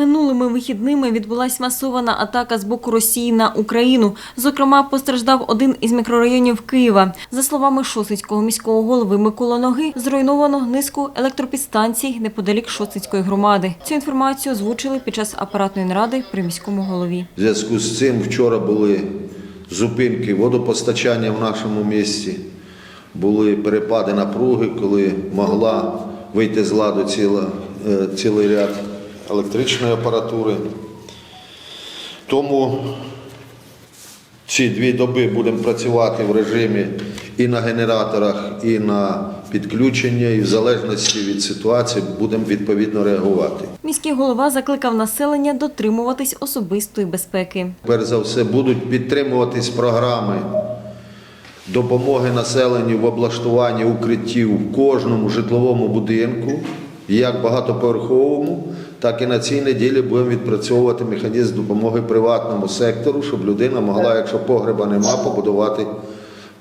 Минулими вихідними відбулася масована атака з боку Росії на Україну. Зокрема, постраждав один із мікрорайонів Києва. За словами Шосицького міського голови Микола Ноги, зруйновано низку електропідстанцій неподалік Шосицької громади. Цю інформацію озвучили під час апаратної наради при міському голові. В зв'язку з цим вчора були зупинки водопостачання в нашому місті, були перепади напруги, коли могла вийти з ладу ціла, е, цілий ряд електричної апаратури. Тому ці дві доби будемо працювати в режимі і на генераторах, і на підключення, і в залежності від ситуації будемо відповідно реагувати. Міський голова закликав населення дотримуватись особистої безпеки. Перш за все будуть підтримуватись програми допомоги населенню в облаштуванні укриттів в кожному житловому будинку, як багатоповерховому, так і на цій неділі будемо відпрацьовувати механізм допомоги приватному сектору, щоб людина могла, якщо погреба нема, побудувати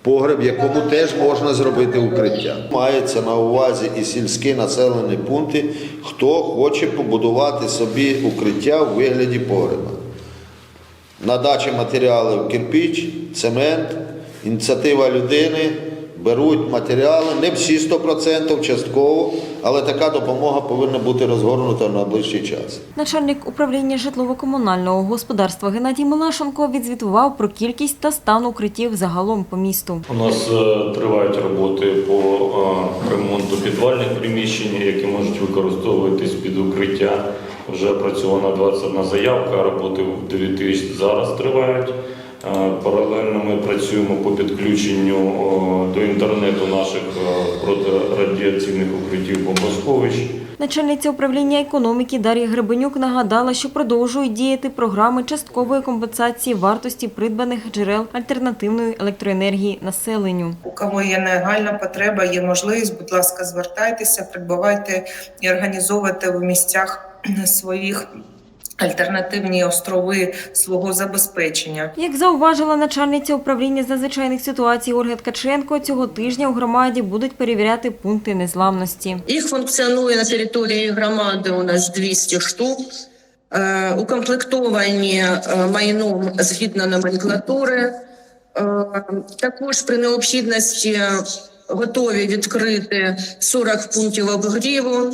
погреб, якому теж можна зробити укриття. Мається на увазі і сільські населені пункти, хто хоче побудувати собі укриття у вигляді погреба. Надача матеріалів кирпіч, цемент, ініціатива людини, беруть матеріали, не всі 100%, частково, але така допомога повинна бути розгорнута на ближчий час. Начальник управління житлово-комунального господарства Геннадій Милашенко відзвітував про кількість та стан укриттів загалом по місту. У нас е, тривають роботи по е, ремонту підвальних приміщень, які можуть використовуватись під укриття. Вже опрацьована 21 заявка, роботи в 9 зараз тривають. Е, Паралельно ми працюємо по підключенню е, до інтернету наших е, протирадіаційних укриттів бомбосховищ. Начальниця управління економіки Дар'я Гребенюк нагадала, що продовжують діяти програми часткової компенсації вартості придбаних джерел альтернативної електроенергії населенню. У кого є нагальна потреба, є можливість, будь ласка, звертайтеся, придбавайте і організовуйте в місцях своїх альтернативні острови свого забезпечення. Як зауважила начальниця управління з надзвичайних ситуацій Ольга Ткаченко, цього тижня у громаді будуть перевіряти пункти незламності. Їх функціонує на території громади у нас 200 штук. Е, Укомплектовані е, майном згідно номенклатури. Е, Також при необхідності готові відкрити 40 пунктів обігріву.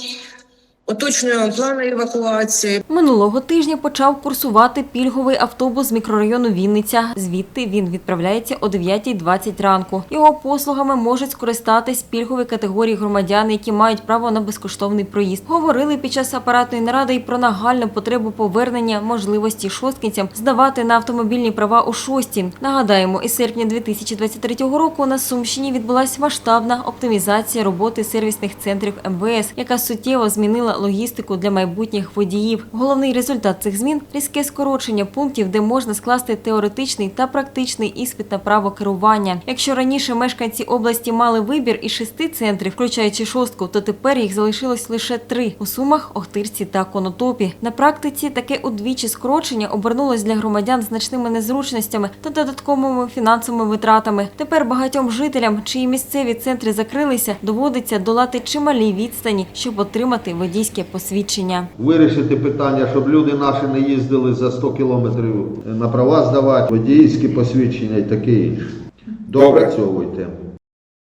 Уточнюємо плани евакуації. Минулого тижня почав курсувати пільговий автобус з мікрорайону Вінниця. Звідти він відправляється о 9.20 ранку. Його послугами можуть скористатись пільгові категорії громадян, які мають право на безкоштовний проїзд. Говорили під час апаратної наради і про нагальну потребу повернення можливості шосткинцям здавати на автомобільні права у шості. Нагадаємо, із серпня 2023 року на Сумщині відбулася масштабна оптимізація роботи сервісних центрів МВС, яка суттєво змінила логістику для майбутніх водіїв. Головний результат цих змін різке скорочення пунктів, де можна скласти теоретичний та практичний іспит на право керування. Якщо раніше мешканці області мали вибір із шести центрів, включаючи шостку, то тепер їх залишилось лише три у Сумах, Охтирці та Конотопі. На практиці таке удвічі скорочення обернулось для громадян значними незручностями та додатковими фінансовими витратами. Тепер багатьом жителям, чиї місцеві центри закрилися, доводиться долати чималі відстані, щоб отримати водійське посвідчення. Вирішити питання, щоб люди наші не їздили за 100 кілометрів на права здавати, водійські посвідчення і таке інше. Допрацьовуйте.